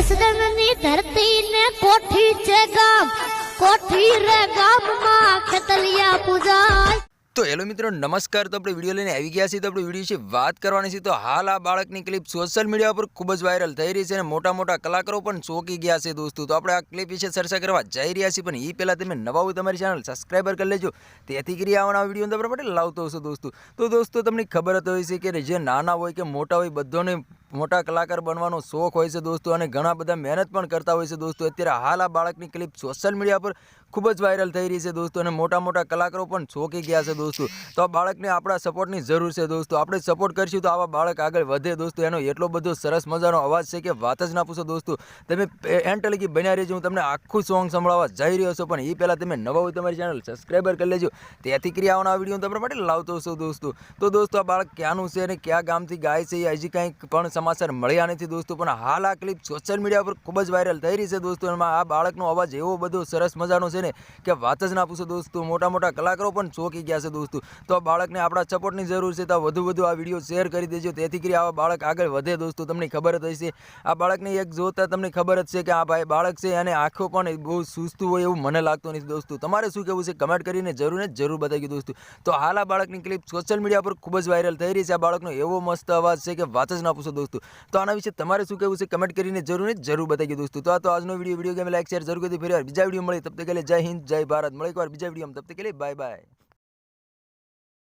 જસદણની ધરતી ને કોઠી છે ગામ, કોઠી રે ગામમાં ખેતલિયા પૂજાય. તો હેલો મિત્રો, નમસ્કાર. તો આપણે વીડિયો લઈને આવી ગયા છીએ. તો આપણે વીડિયો છે વાત કરવાની છે. તો હાલ આ બાળકની ક્લિપ સોશિયલ મીડિયા પર ખૂબ જ વાયરલ થઈ રહી છે અને મોટા મોટા કલાકારો પણ ચોંકી ગયા છે દોસ્તો. તો આપણે આ ક્લિપ વિશે ચર્ચા કરવા જઈ રહ્યા છીએ. પણ એ પહેલાં તમે નવા હોય તમારી ચેનલ સબસ્ક્રાઈબર કરી લેજો. તેથી કરી આવવાના વીડિયો તમારા માટે લાવતો હશો દોસ્તો. તો દોસ્તો, તમને ખબર જ હોય છે કે જે નાના હોય કે મોટા હોય, બધાને મોટા કલાકાર બનવાનો શોખ હોય છે દોસ્તો અને ઘણા બધા મહેનત પણ કરતા હોય છે દોસ્તો. અત્યારે હાલ આ બાળકની ક્લિપ સોશિયલ મીડિયા પર ખૂબ જ વાયરલ થઈ રહી છે દોસ્તો અને મોટા મોટા કલાકારો પણ ચોંકી ગયા છે દોસ્તો. તો આ બાળકને આપણા સપોર્ટની જરૂર છે દોસ્તો. આપણે સપોર્ટ કરીશું તો આવા બાળક આગળ વધે દોસ્તો. એનો એટલો બધો સરસ મજાનો અવાજ છે કે વાત જ ના પૂછો દોસ્તો. તમે એન્ડ લગી બન્યા રહેજો. હું તમને આખું સોંગ સંભળાવવા જઈ રહ્યો છું, પણ એ પહેલાં તમે નવા તમારી ચેનલ સબસ્ક્રાઈબર કરી લેજો. ત્યાંથી ક્રિયાઓના વીડિયો તમારા માટે લાવતો હશો દોસ્તો. તો દોસ્તો આ બાળક ક્યાંનું છે અને ક્યાં ગામથી ગાય છે એ હજી કંઈક પણ સમાચાર મળ્યા નથી દોસ્તો, પણ હાલ આ ક્લિપ સોશિયલ મીડિયા પર ખૂબ જ વાયરલ થઈ રહી છે દોસ્તો. એમાં આ બાળકનો અવાજ એવો બધો સરસ મજાનો છે ને કે વાત જ ના પૂછો દોસ્તો. મોટા મોટા કલાકારો પણ ચોંકી ગયા છે દોસ્તો. તો આ બાળકને આપણા સપોર્ટની જરૂર છે તો વધુ વધુ આ વીડિયો શેર કરી દેજો. તેથી કરી આવા બાળક આગળ વધે દોસ્તો. તમને ખબર જ હશે. આ બાળકને એક જોતા તમને ખબર જ છે કે આ ભાઈ બાળક છે અને આંખો પણ બહુ સુસ્તું હોય એવું મને લાગતું નથી દોસ્તો. તમારે શું કહેવું છે કમેન્ટ કરીને જરૂર ને જરૂર બતાવી દોસ્તો. તો હાલ આ બાળકની ક્લિપ સોશિયલ મીડિયા પર ખૂબ જ વાયરલ થઈ રહી છે. આ બાળકનો એવો મસ્ત અવાજ છે કે વાત જ ના પૂછો દોસ્તો. તો આના વિશે તમારે શું કહેવું છે કમેન્ટ કરીને જરૂર જરૂર બતાવી દોસ્તો. તો આ તો આજનો video video game like share જરૂર કરી ફરી બીજા વીડિયો મળી તબ તક જય હિન્દ, જય ભારત. મળે એકવાર બીજા વીડિયો તબ તક બાય બાય